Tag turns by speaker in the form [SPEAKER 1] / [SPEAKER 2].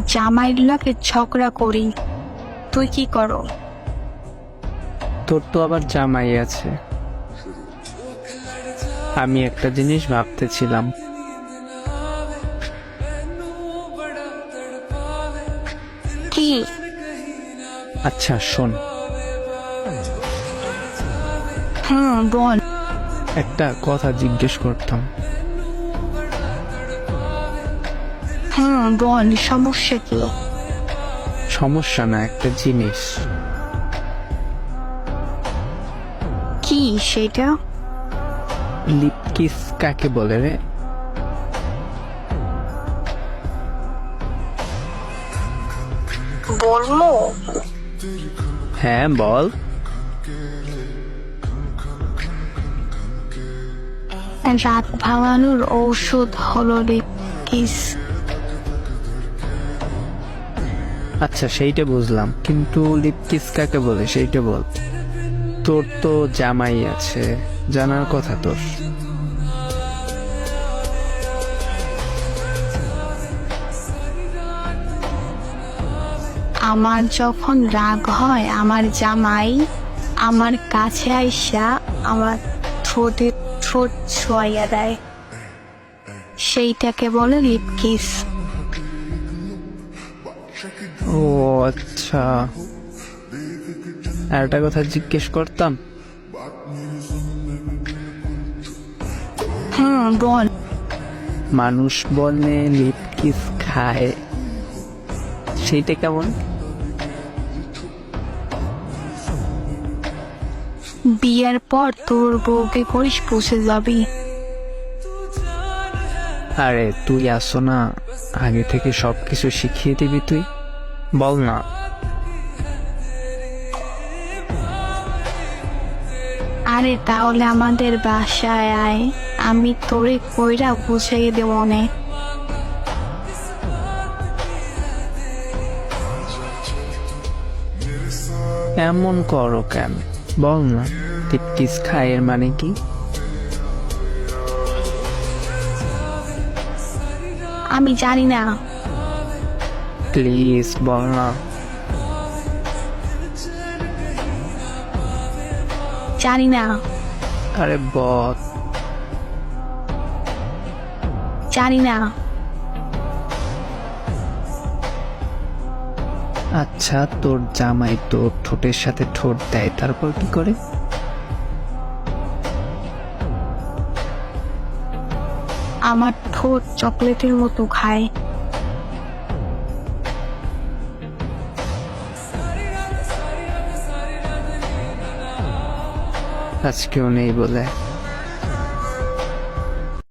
[SPEAKER 1] জামাইয়ের লাগে ঝগড়া করি। তুই কি করো?
[SPEAKER 2] তোর তো আবার জামাই আছে। আমি একটা জিনিস ভাবতেছিলাম।
[SPEAKER 1] কি?
[SPEAKER 2] আচ্ছা শোন।
[SPEAKER 1] হুম বল।
[SPEAKER 2] একটা কথা জিজ্ঞেস করতাম।
[SPEAKER 1] হুম বল সমস্যা কি?
[SPEAKER 2] সমস্যা না একটা জিনিস।
[SPEAKER 1] কি সেটা?
[SPEAKER 2] লিপ কিস কাকে বলে রে?
[SPEAKER 1] বলব?
[SPEAKER 2] হ্যাঁ বল।
[SPEAKER 1] রাত ভাঙানোর ঔষধ হলো রে
[SPEAKER 2] আচ্ছা সেইটা বুঝলাম। কিন্তু লিপকিস কাকে বলে, সেইটা বল। তোর তো জামাই আছে, জানার কথা তোর।
[SPEAKER 1] আমার যখন রাগ হয়, আমার জামাই আমার কাছে আইসা আমার ঠোঁটে ঠোঁট ছোঁয়াইয়া দেয়। সেইটাকে বলে লিপ কিস।
[SPEAKER 2] ও আচ্ছা। আর একটা কথা জিজ্ঞেস করতাম?
[SPEAKER 1] হুম বল
[SPEAKER 2] মানুষ বলে লিপ কিস খায়। সেইটা কেমন?
[SPEAKER 1] বিয়ের পর তোর বউকে করিস পুষে যাবি।
[SPEAKER 2] আরে তুই আসো না। আগে থেকে সবকিছু শিখিয়ে দিবি তুই। বল না
[SPEAKER 1] আরে তাহলে আমাদের বাসায় আয়। আমি তোরে কইরা বুঝাইয়ে দেবো অনেক
[SPEAKER 2] এমন করো কেন? বল না। লিপ কিস খায় এর মানে কি?
[SPEAKER 1] আমি জানি না।
[SPEAKER 2] প্লিজ বল না।
[SPEAKER 1] জানি না।
[SPEAKER 2] আরে বল।
[SPEAKER 1] জানি না।
[SPEAKER 2] আচ্ছা তোর জামাই তোর ঠোঁটের সাথে ঠোঁট দেয় তারপর কি করে?
[SPEAKER 1] আমার ঠোঁট চকলেটের মতো খায়।
[SPEAKER 2] আজকেও নেই বলে।